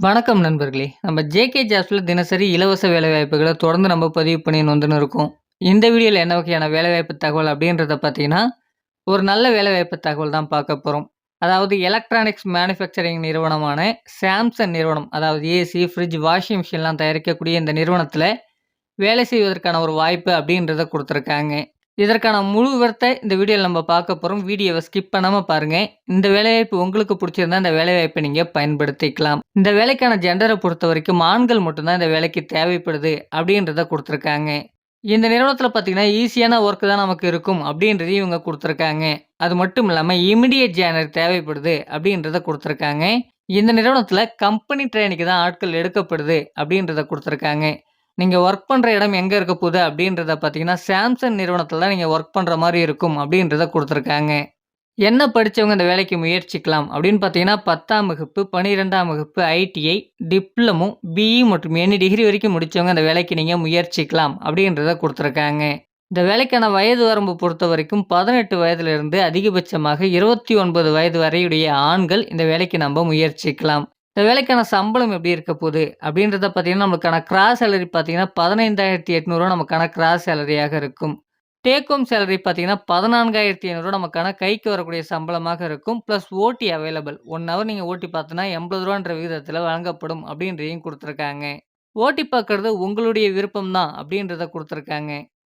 வணக்கம் நண்பர்களே! நம்ம ஜேகே ஜாப்ஸ்ல தினசரி இலவச வேலைவாய்ப்புகளை தொடர்ந்து நம்ம பதிவு பண்ணின்னு வந்துன்னு இருக்கோம். இந்த வீடியோவில் என்ன வகையான வேலைவாய்ப்பு தகவல் அப்படின்றத பார்த்தீங்கன்னா, ஒரு நல்ல வேலைவாய்ப்பு தகவல் தான் பார்க்க போகிறோம் அதாவது எலக்ட்ரானிக்ஸ் மேனுஃபேக்சரிங் நிறுவனமான சாம்சங் நிறுவனம், அதாவது ஏசி, ஃப்ரிட்ஜ், வாஷிங் மிஷின்லாம் தயாரிக்கக்கூடிய இந்த நிறுவனத்தில் வேலை செய்வதற்கான ஒரு வாய்ப்பு அப்படின்றத கொடுத்துருக்காங்க இதற்கான முழு விவரத்தை இந்த வீடியோவில் நம்ம பார்க்க போகிறோம் வீடியோவை ஸ்கிப் பண்ணாமல் பாருங்கள் இந்த வேலைவாய்ப்பு உங்களுக்கு பிடிச்சிருந்தா இந்த வேலைவாய்ப்பை நீங்கள் பயன்படுத்திக்கலாம். இந்த வேலைக்கான ஜென்டரை பொறுத்த வரைக்கும் ஆண்கள் மட்டும்தான் இந்த வேலைக்கு தேவைப்படுது அப்படின்றத கொடுத்துருக்காங்க. இந்த நிறுவனத்தில் பார்த்தீங்கன்னா, ஈஸியான ஒர்க் தான் நமக்கு இருக்கும் அப்படின்றதையும் இவங்க கொடுத்துருக்காங்க. அது மட்டும் இல்லாமல் இமிடியேட் ஜேனர் தேவைப்படுது அப்படின்றத கொடுத்துருக்காங்க. இந்த நிறுவனத்தில் கம்பெனி ட்ரெயினுக்கு தான் ஆட்கள் எடுக்கப்படுது அப்படின்றத கொடுத்துருக்காங்க. நீங்கள் ஒர்க் பண்ணுற இடம் எங்கே இருக்க போகுது அப்படின்றத பார்த்தீங்கன்னா, சாம்சங் நிறுவனத்தில் தான் நீங்கள் ஒர்க் பண்ணுற மாதிரி இருக்கும் அப்படின்றத கொடுத்துருக்காங்க என்ன படித்தவங்க இந்த வேலைக்கு முயற்சிக்கலாம் அப்படின்னு பார்த்தீங்கன்னா, 10ஆம் வகுப்பு, 12ஆம் வகுப்பு, ஐடிஐ, டிப்ளமோ, பிஇ மற்றும் எனி டிகிரி வரைக்கும் முடித்தவங்க இந்த வேலைக்கு நீங்கள் முயற்சிக்கலாம் அப்படின்றத கொடுத்துருக்காங்க இந்த வேலைக்கான வயது வரம்பு பொறுத்த வரைக்கும் பதினெட்டு வயதிலிருந்து அதிகபட்சமாக 29 வயது வரையுடைய ஆண்கள் இந்த வேலைக்கு நம்ம முயற்சிக்கலாம். இந்த வேலைக்கான சம்பளம் எப்படி இருக்க போகுது அப்படின்றத பார்த்தீங்கன்னா, நமக்கான கிராஸ் சேலரி பார்த்தீங்கன்னா, 15,800 நமக்கான கிராஸ் சேலரியாக இருக்கும். டேக் ஹோம் சேலரி பார்த்தீங்கன்னா, 14,500 நமக்கான கைக்கு வரக்கூடிய சம்பளமாக இருக்கும். ப்ளஸ் ஓட்டி அவைலபிள். ஒன் ஹவர் நீங்கள் ஓட்டி பார்த்தீங்கன்னா, எண்பது ரூபான்ற விகிதத்தில் வழங்கப்படும் அப்படின்றதையும் கொடுத்துருக்காங்க ஓட்டி பார்க்குறது உங்களுடைய விருப்பம் தான் அப்படின்றத கொடுத்துருக்காங்க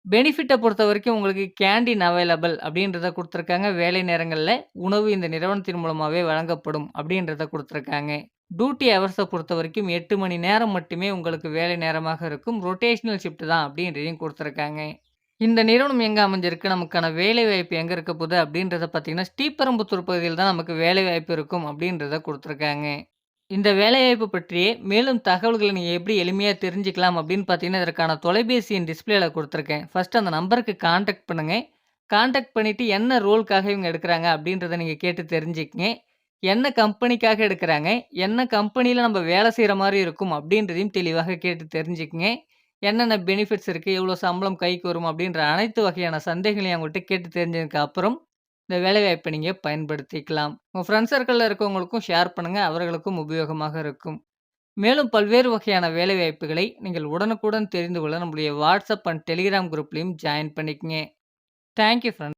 பெனிஃபிட்டை பொறுத்த வரைக்கும் உங்களுக்கு கேண்டீன் அவைலபிள் அப்படின்றத கொடுத்துருக்காங்க வேலை நேரங்களில் உணவு இந்த நிறுவனத்தின் மூலமாகவே வழங்கப்படும் அப்படின்றத கொடுத்துருக்காங்க டியூட்டி ஹவர்ஸ பொறுத்தவரைக்கும் 8 மணி நேரம் மட்டுமே உங்களுக்கு வேலை நேரமாக இருக்கும். ரொட்டேஷனல் ஷிஃப்ட் தான் அப்படின்றதையும் கொடுத்துருக்காங்க இந்த நிறுவனம் எங்க அமைஞ்சிருக்கு? நமக்கான வேலைவாய்ப்பு எங்கே இருக்க போகுது அப்படின்றத பார்த்தீங்கன்னா, ஸ்ரீபெரும்புத்தூர் பகுதியில் தான் நமக்கு வேலைவாய்ப்பு இருக்கும் அப்படின்றத கொடுத்துருக்காங்க இந்த வேலைவாய்ப்பு பற்றியே மேலும் தகவல்களை நீங்கள் எப்படி எளிமையாக தெரிஞ்சுக்கலாம் அப்படின்னு பார்த்தீங்கன்னா, இதற்கான தொலைபேசியின் டிஸ்பிளேல கொடுத்துருக்கேன் ஃபர்ஸ்ட் அந்த நம்பருக்கு கான்டாக்ட் பண்ணுங்கள் கான்டாக்ட் பண்ணிவிட்டு என்ன ரோலுக்காக இவங்க எடுக்கிறாங்க அப்படின்றத நீங்கள் கேட்டு தெரிஞ்சுக்கங்க. என்ன கம்பெனிக்காக எடுக்கிறாங்க என்ன கம்பெனியில் நம்ம வேலை செய்கிற மாதிரி இருக்கும் அப்படின்றதையும் தெளிவாக கேட்டு தெரிஞ்சுக்குங்க என்னென்ன பெனிஃபிட்ஸ் இருக்கு? எவ்வளோ சம்பளம் கைக்கு வரும்? அப்படின்ற அனைத்து வகையான சந்தேகங்களையும் அவங்கள்ட்ட கேட்டு தெரிஞ்சதுக்கு அப்புறம், இந்த வேலைவாய்ப்பை நீங்கள் பயன்படுத்திக்கலாம். உங்கள் ஃப்ரெண்ட்ஸ் சர்க்கிளில் இருக்கவங்களுக்கும் ஷேர் பண்ணுங்க. அவர்களுக்கும் உபயோகமாக இருக்கும். மேலும் பல்வேறு வகையான வேலைவாய்ப்புகளை நீங்கள் உடனுக்குடன் தெரிந்து கொள்ள நம்முடைய வாட்ஸ்அப் அண்ட் டெலிகிராம் குரூப்லேயும் ஜாயின் பண்ணிக்கங்க. Thank you